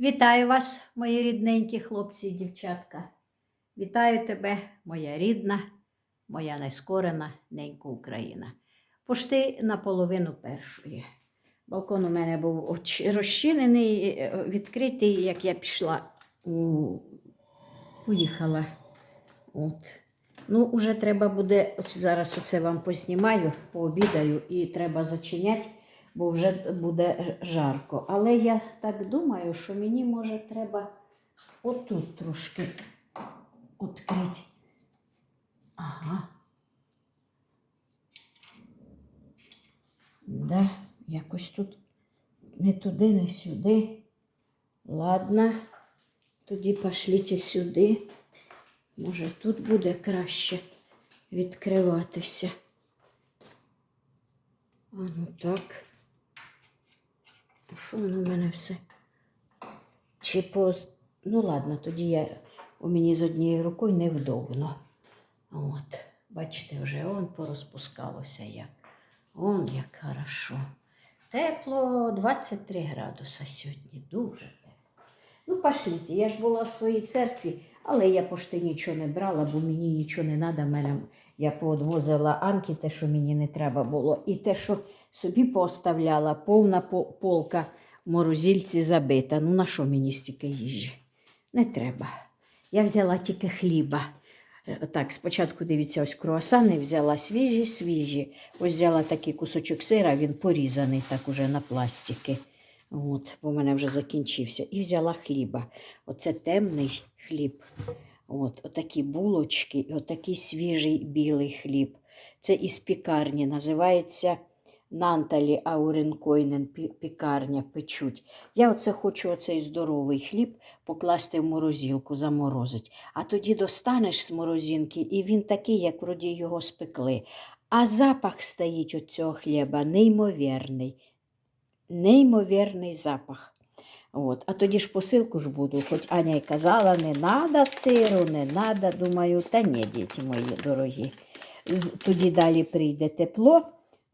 Вітаю вас, мої рідненькі хлопці і дівчатка. Вітаю тебе, моя рідна, моя нескорена ненька Україна. Пошти наполовину першої. Балкон у мене був розчинений, е, відкритий, як я пішла, у... поїхала. От. Ну, уже треба буде, зараз оце вам познімаю, пообідаю і треба зачиняти, бо вже буде жарко. Але я так думаю, що мені може треба отут трошки відкрити. Ага. Да, якось тут не туди, не сюди. Ладно, тоді пошліть сюди. Може, тут буде краще відкриватися. А ну так. Що воно в мене все? Чи по. Ну, ладно, тоді я у мені з однією рукою невдобно. От, бачите, вже он порозпускалося як. Он як хорошо. Тепло 23 градуса сьогодні, дуже тепло. Ну, пошліть, я ж була в своїй церкві, але я пошти нічого не брала, бо мені нічого не треба. Мене я поодвозила Анки те, що мені не треба було, і те, що собі поставляла, повна полка в морозильці забита. Ну на що мені стільки їжі? Не треба. Я взяла тільки хліба. Е, Так, спочатку дивіться, ось круасани взяла свіжі, свіжі. Ось взяла такий кусочок сира, він порізаний так уже на пластики. От, бо в мене вже закінчився. І взяла хліба. Оце темний хліб. От, отакі булочки, і отакий свіжий білий хліб. Це із пікарні. Називається Нанталі Ауренкойнен пікарня печуть. Я оце хочу оцей здоровий хліб покласти в морозилку, заморозить. А тоді достанеш з морозинки, і він такий, як вроді його спекли. А запах стоїть від цього хліба неймовірний. Неймовірний запах. От. А тоді ж посилку ж буду, хоч Аня й казала, не треба сиру, не треба. Думаю, та ні, діти мої дорогі. Тоді далі прийде тепло,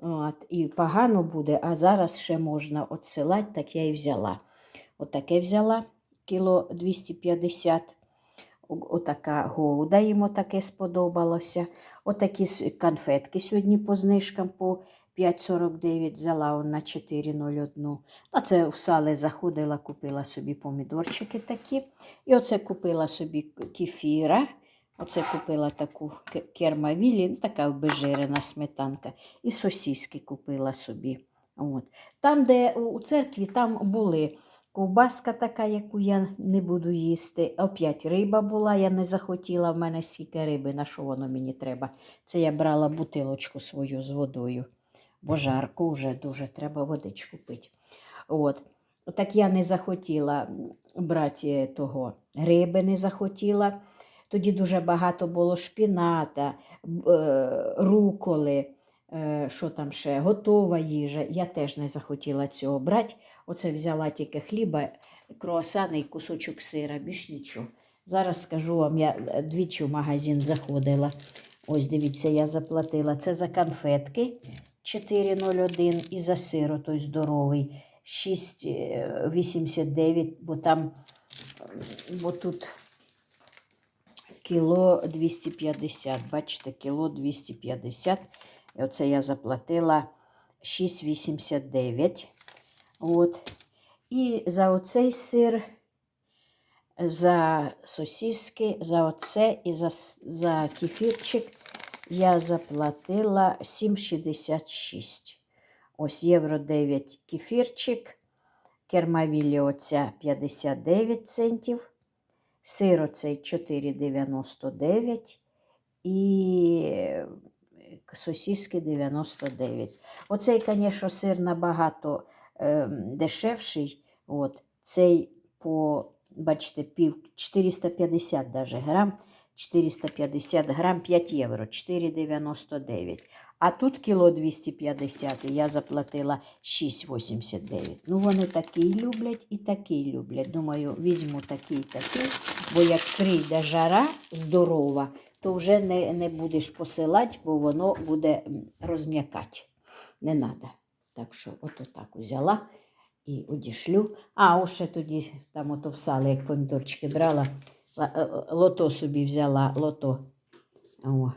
от, і погано буде, а зараз ще можна відсилати, так я і взяла. Отаке взяла кіло 250. Отака гоуда їм таке сподобалося. Отакі конфетки сьогодні по знижкам по 5,49 взяла он на 4,01. А це в сали заходила, купила собі помідорчики такі. І оце купила собі кефіра. Оце купила таку кермавілі, ну, така обезжирена сметанка. І сосиски купила собі. От. Там, де у у церкві, там були ковбаска така, яку я не буду їсти. Опять риба була, я не захотіла, в мене стільки риби, на що воно мені треба. Це я брала бутилочку свою з водою, бо жарко вже дуже треба водичку пити. От. Так я не захотіла брати того риби, не захотіла. Тоді дуже багато було шпіната, е, руколи, е, що там ще, готова їжа. Я теж не захотіла цього брати. Оце взяла тільки хліба, круасани і кусочок сира, більш нічого. Зараз скажу вам, я е, двічі в магазин заходила. Ось дивіться, я заплатила. Це за конфетки 4,01 і за сир той здоровий 6,89, бо там, бо тут кіло 250. Бачите, кіло 250. І оце я заплатила 6,89. От. І за оцей сир, за сосиски, за оце і за, за кефірчик я заплатила 7,66. Ось євро 9 кефірчик, кермавілі оця 59 центів, сир цей 4,99 і е, сосиски 99. Оцей, звісно, сир набагато е, дешевший. От. Цей по, бачите, пів 450 даже грам. 450 грам 5 євро, 4,99. А тут кіло 250, і я заплатила 6,89. Ну, вони такий люблять і такий люблять. Думаю, візьму такий такий, бо як прийде жара здорова, то вже не, не будеш посилати, бо воно буде розм'якати. Не треба. Так що, ото так взяла. і одішлю. А, ось ще тоді там ото в сали, як помідорчики брала, ла- лото собі взяла, лото. О.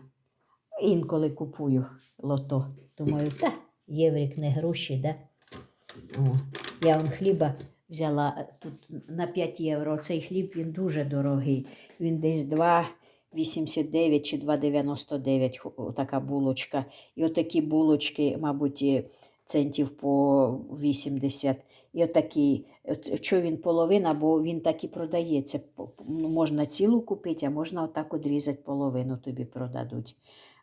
Інколи купую лото. Думаю, та, єврик не гроші, да? О. Я он хліба взяла е, тут на 5 євро. Цей хліб він дуже дорогий. Він десь 2,89 чи 2,99 ху- така булочка. І отакі булочки, мабуть, центів по 80. І отакий, от що він половина, бо він так і продається. Ну, Можна цілу купити, а можна отак одрізати половину тобі продадуть.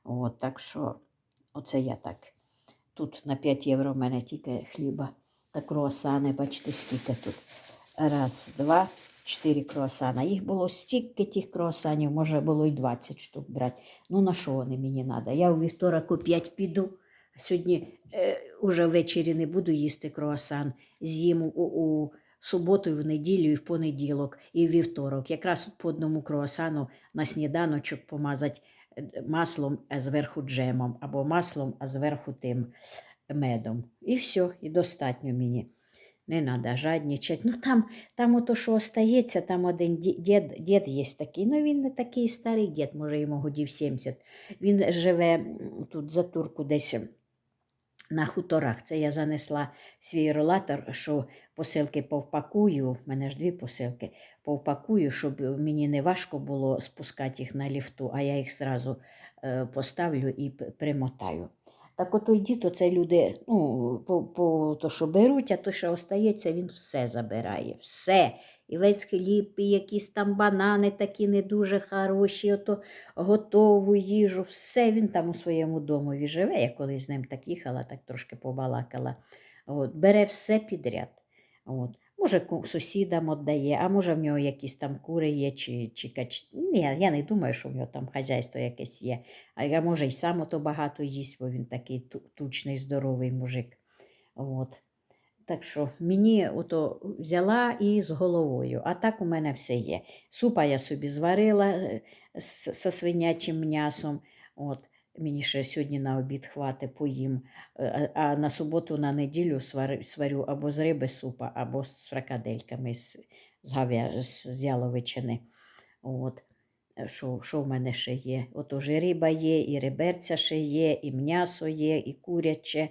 От, так що, оце я так. Тут на 5 євро в мене тільки хліба та круасани, бачите, скільки тут. Раз, два, чотири круасана. Їх було стільки тих круасанів, може було і 20 штук брати. Ну на що вони мені треба? Я у вівторок о 5 піду, сьогодні е, уже ввечері не буду їсти круасан. З'їм у, у суботу, в неділю, і в понеділок, і в вівторок. Якраз по одному круасану на сніданочок помазати е, маслом, а зверху джемом, або маслом, а зверху тим медом. І все, і достатньо мені. Не треба жадничати. Ну там, там ото, що остається, там один дід, дід є такий. Ну він не такий старий дід, може йому годів 70. Він живе тут за турку десь на хуторах. Це я занесла свій ролатор, що посилки повпакую. в мене ж дві посилки. Повпакую, щоб мені не важко було спускати їх на ліфту, а я їх зразу е, поставлю і примотаю. Так ото йді, то це люди, ну, по, по то, що беруть, а то, що остається, він все забирає. Все. І весь хліб, і якісь там банани такі не дуже хороші, ото готову їжу, все він там у своєму домові живе. Я колись з ним так їхала, так трошки побалакала. От, бере все підряд. От. Може, сусідам віддає, а може в нього якісь там кури є, чи, чи кач... Ні, я не думаю, що в нього там хазяйство якесь є. А я, може, й сам ото багато їсть, бо він такий тучний, здоровий мужик. От. Так що мені ото взяла і з головою, а так у мене все є. Супа я собі зварила е, з, з свинячим м'ясом. От. Мені ще сьогодні на обід хвати поїм. Е, А на суботу, на неділю сварю, або з риби супа, або з фрикадельками з, з, з, яловичини. От. Е, Що, що в мене ще є? Отож і риба є, і риберця ще є, і м'ясо є, і куряче,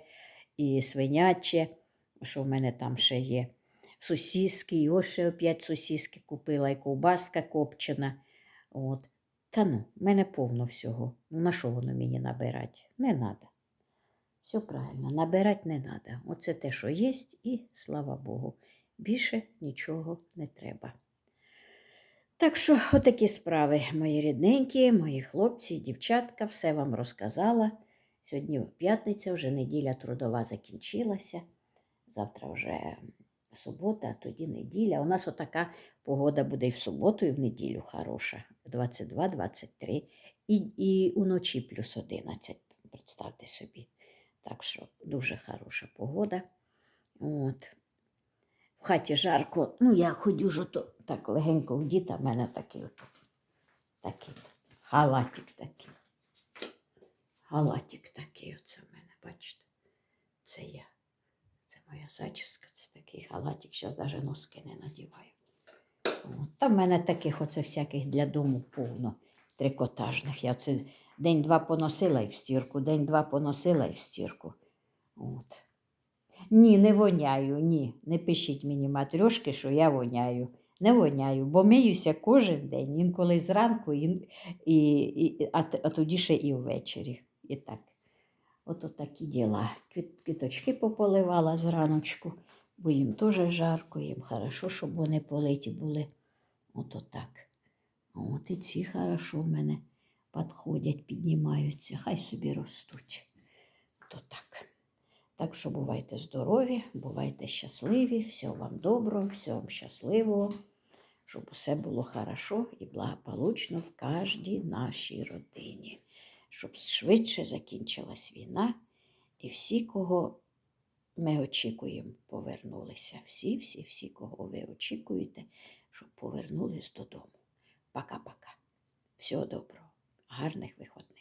і свиняче. Що в мене там ще є? Сосіски, і ось ще опять сосіски купила, і ковбаска копчена. От. Та ну, мене повно всього. Ну на що воно мені набирати? Не треба. Все правильно, набирати не треба. Оце те, що є, і слава Богу. Більше нічого не треба. Так що, отакі справи, мої рідненькі, мої хлопці, дівчатка, все вам розказала. Сьогодні п'ятниця, вже неділя трудова закінчилася. Завтра вже субота, а тоді неділя. У нас отака погода буде і в суботу, і в неділю хороша. 22-23. І, і уночі плюс 11. Представте собі. Так що дуже хороша погода. От. В хаті жарко. Ну, я ходю то так легенько вдіта, в мене такий, такий халатик такий. Халатик такий оце в мене, бачите? Це я. Зачіска, це такий халатик. Зараз навіть носки не надіваю. Та в мене таких оце всяких для дому повно трикотажних. Я це день-два поносила і в стірку, день-два поносила і в стірку. От. Ні, не воняю, ні. Не пишіть мені матрьошки, що я воняю. Не воняю, бо миюся кожен день, інколи зранку, і, і, і, а, а тоді ще і ввечері. І так. Ото такі діла. Квіточки пополивала зраночку, бо їм теж жарко, їм хорошо, щоб вони политі були. Ото так. От і ці хорошо в мене підходять, піднімаються, хай собі ростуть. То так. Так що бувайте здорові, бувайте щасливі, всього вам доброго, всього вам щасливого, щоб усе було хорошо і благополучно в кожній нашій родині, щоб швидше закінчилась війна, і всі, кого ми очікуємо, повернулися. Всі, всі, всі, кого ви очікуєте, щоб повернулись додому. Пока-пока. Всього доброго, гарних виходних.